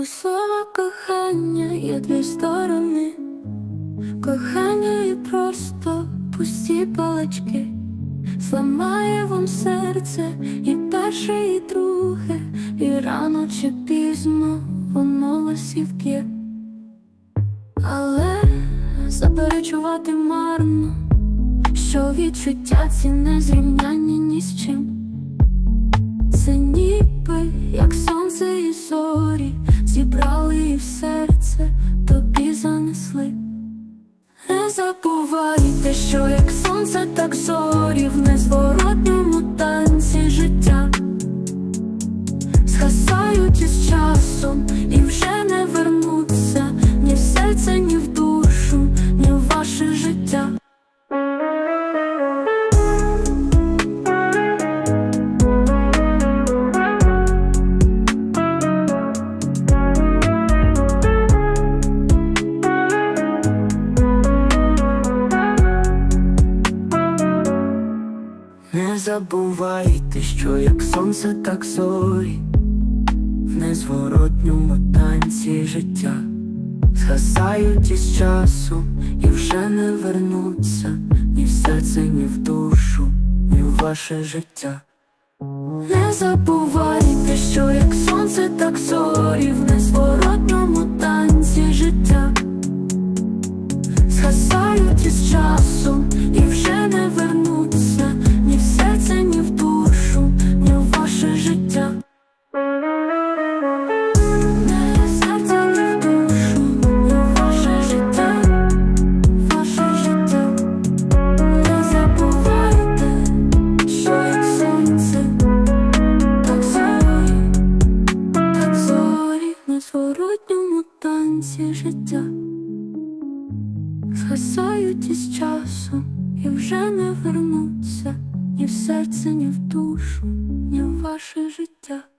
У слова кохання є дві сторони, кохання і просто пусті палачки, зламає вам серце і перше, і друге, і рано чи пізно воно вас. Але заперечувати марно, що відчуття ці не ні з чим. Забувайте, що як сонце, так забувайте, що як сонце, так зорі в незворотньому танці життя згасають із часом і вже не вернуться ні в серце, ні в душу, ні в ваше життя. Не забувайте, що як сонце, так зорі в незворотньому танці життя згасають із часом і вже не вернуться ні в серце, ні в душу, ні в ваше життя.